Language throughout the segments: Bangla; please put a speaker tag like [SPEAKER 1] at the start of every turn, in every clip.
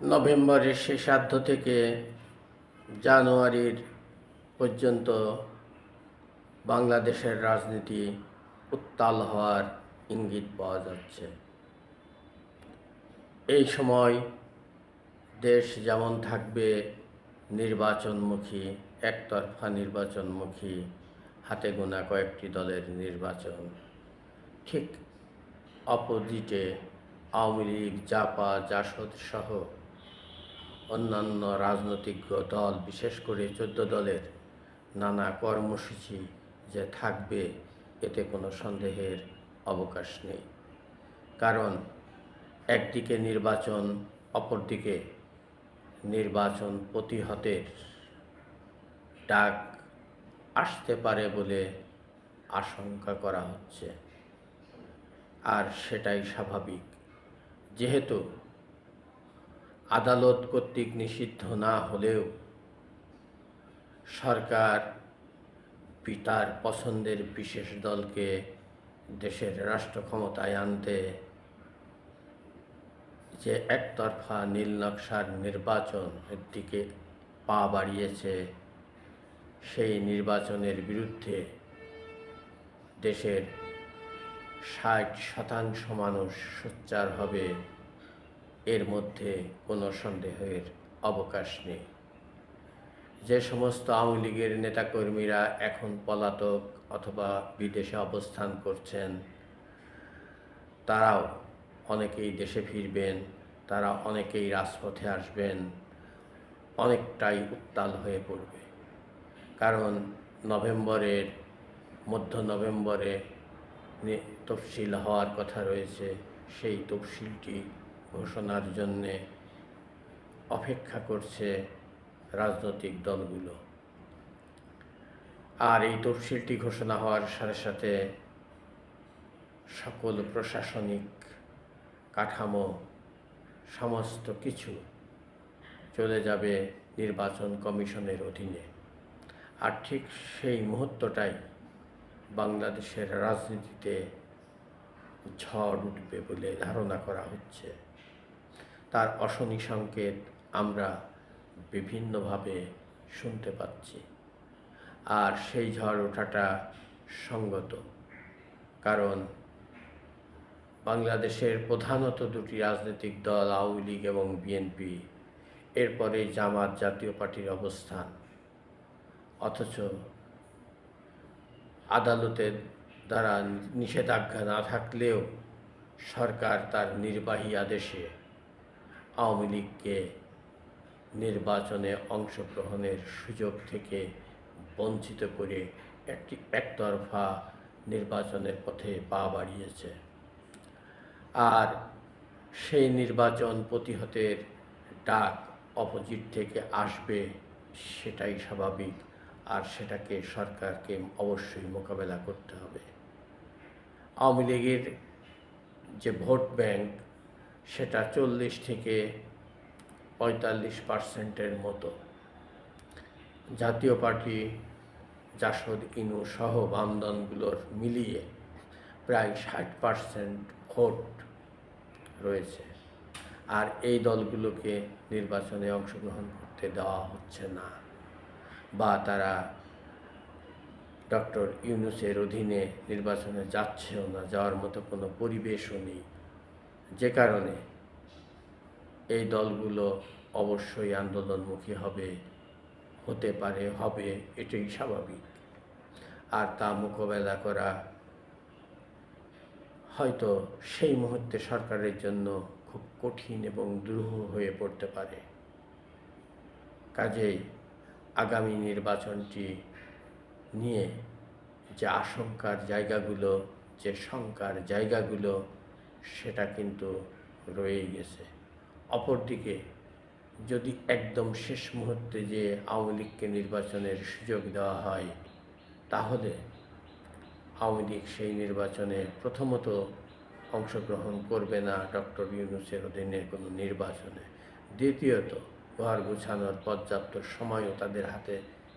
[SPEAKER 1] নভেম্বরের শেষার্ধ থেকে জানুয়ারির পর্যন্ত বাংলাদেশের রাজনীতি উত্তাল হওয়ার ইঙ্গিত পাওয়া যাচ্ছে। এই সময় দেশ যেমন থাকবে নির্বাচনমুখী, একতরফা নির্বাচনমুখী, হাতে গোনা কয়েকটি দলের নির্বাচন, ঠিক অপোজিটে আওয়ামী লীগ, জাপা, জাসদ সহ অন্যান্য রাজনৈতিক দল, বিশেষ করে চোদ্দ দলের নানা কর্মসূচি যে থাকবে, এতে কোনো সন্দেহের অবকাশ নেই। কারণ একদিকে নির্বাচন, অপরদিকে নির্বাচন প্রতিহতের ডাক আসতে পারে বলে আশঙ্কা করা হচ্ছে। আর সেটাই স্বাভাবিক। যেহেতু আদালত কর্তৃক নিষিদ্ধ না হলেও সরকার পিতার পছন্দের বিশেষ দলকে দেশের রাষ্ট্র ক্ষমতায় আনতে যে একতরফা নীল নকশার নির্বাচনের দিকে পা বাড়িয়েছে, সেই নির্বাচনের বিরুদ্ধে দেশের ষাট শতাংশ মানুষ সোচ্চার হবে। এর মধ্যে কোনো সন্দেহের অবকাশ নেই। যে সমস্ত আওয়ামী লীগের নেতাকর্মীরা এখন পলাতক অথবা বিদেশে অবস্থান করছেন, তারাও অনেকেই দেশে ফিরবেন, তারা অনেকেই রাজপথে আসবেন, অনেকটাই উত্তাল হয়ে পড়বে। কারণ নভেম্বরের, মধ্য নভেম্বরে তফসিল হওয়ার কথা রয়েছে, সেই তফসিলটি ঘোষণার জন্যে অপেক্ষা করছে রাজনৈতিক দলগুলো। আর এই তফসিলটি ঘোষণা হওয়ার সাথে সাথে সকল প্রশাসনিক কাঠামো, সমস্ত কিছু চলে যাবে নির্বাচন কমিশনের অধীনে। আর ঠিক সেই মুহূর্তটাই বাংলাদেশের রাজনীতিতে ঝড় উঠবে বলে ধারণা করা হচ্ছে। তার অশনি সংকেত আমরা বিভিন্নভাবে শুনতে পাচ্ছি। আর সেই ঝড় ওঠাটা সঙ্গত। কারণ বাংলাদেশের প্রধানত দুটি রাজনৈতিক দল, আওয়ামী লীগ এবং বিএনপি, এরপরে জামাত জাতীয় পার্টির অবস্থান। অথচ আদালতের দ্বারা নিষেধাজ্ঞা না থাকলেও সরকার তার নির্বাহী আদেশে আওয়ামী লীগকে নির্বাচনে অংশগ্রহণের সুযোগ থেকে বঞ্চিত করে একটি একতরফা নির্বাচনের পথে পা বাড়িয়েছে। আর সেই নির্বাচন প্রতিহতের ডাক অপোজিট থেকে আসবে সেটাই স্বাভাবিক, আর সেটাকে সরকারকে অবশ্যই মোকাবেলা করতে হবে। আওয়ামী লীগের যে ভোট ব্যাংক সেটা চল্লিশ থেকে পঁয়তাল্লিশ পার্সেন্টের মতো। জাতীয় পার্টি, জাসদ, ইনু সহ বামদলগুলোর মিলিয়ে প্রায় ষাট পার্সেন্ট ভোট রয়েছে। আর এই দলগুলোকে নির্বাচনে অংশগ্রহণ করতে দেওয়া হচ্ছে না বা তারা ডক্টর ইউনুসের অধীনে নির্বাচনে যাচ্ছেও না, যাওয়ার মতো কোনো পরিবেশও নেই। যে কারণে এই দলগুলো অবশ্যই আন্দোলনমুখী হবে, হতে পারে, হবে, এটাই স্বাভাবিক। আর তা মোকাবেলা করা হয়তো সেই মুহূর্তে সরকারের জন্য খুব কঠিন এবং দ্রুহ হয়ে পড়তে পারে। কাজেই আগামী নির্বাচনটি নিয়ে যে আশঙ্কার জায়গাগুলো, যে শঙ্কার জায়গাগুলো সেটা কিন্তু রয়েই গেছে। অপরদিকে যদি একদম শেষ মুহূর্তে যে আওয়ামী লীগকে নির্বাচনের সুযোগ দেওয়া হয়, তাহলে আওয়ামী লীগ সেই নির্বাচনে প্রথমত অংশগ্রহণ করবে না ডক্টর ইউনুসের অধীনে কোনো নির্বাচনে। দ্বিতীয়ত, ঘর গুছানোর পর্যাপ্ত সময়ও তাদের হাতে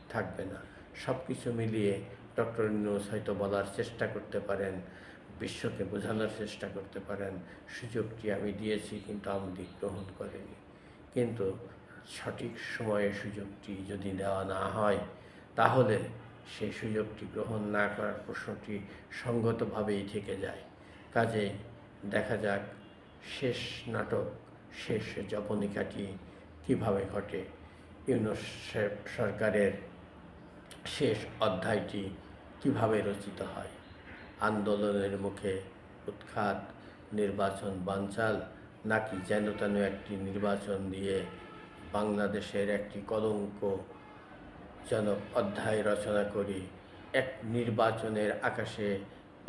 [SPEAKER 1] থাকবে না। সব কিছু মিলিয়ে ডক্টর ইউনুস হয়তো বলার চেষ্টা করতে পারেন বিশ্বকে বোঝানোর চেষ্টা করতে পারেন। সুযোগটি আমি দিয়েছি, কিন্তু আওয়ামী লীগ গ্রহণ করেনি। কিন্তু সঠিক সময়ে সুযোগটি যদি দেওয়া না হয়, তাহলে সেই সুযোগটি গ্রহণ না করার প্রশ্নটি সঙ্গতভাবেই থেকে যায়। কাজে দেখা যাক শেষ নাটক, শেষ জবনিকাটি কীভাবে ঘটে। ইউনুস সরকারের শেষ অধ্যায়টি কীভাবে রচিত হয়? আন্দোলনের মুখে উৎখাত নির্বাচন বানচাল, নাকি যেন তেন একটি নির্বাচন দিয়ে বাংলাদেশের একটি কলঙ্ক জনক অধ্যায় রচনা করি। এক নির্বাচনের আকাশে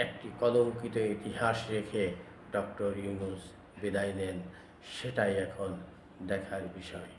[SPEAKER 1] একটি কলঙ্কিত ইতিহাস রেখে ডক্টর ইউনুস বিদায় নেন, সেটাই এখন দেখার বিষয়।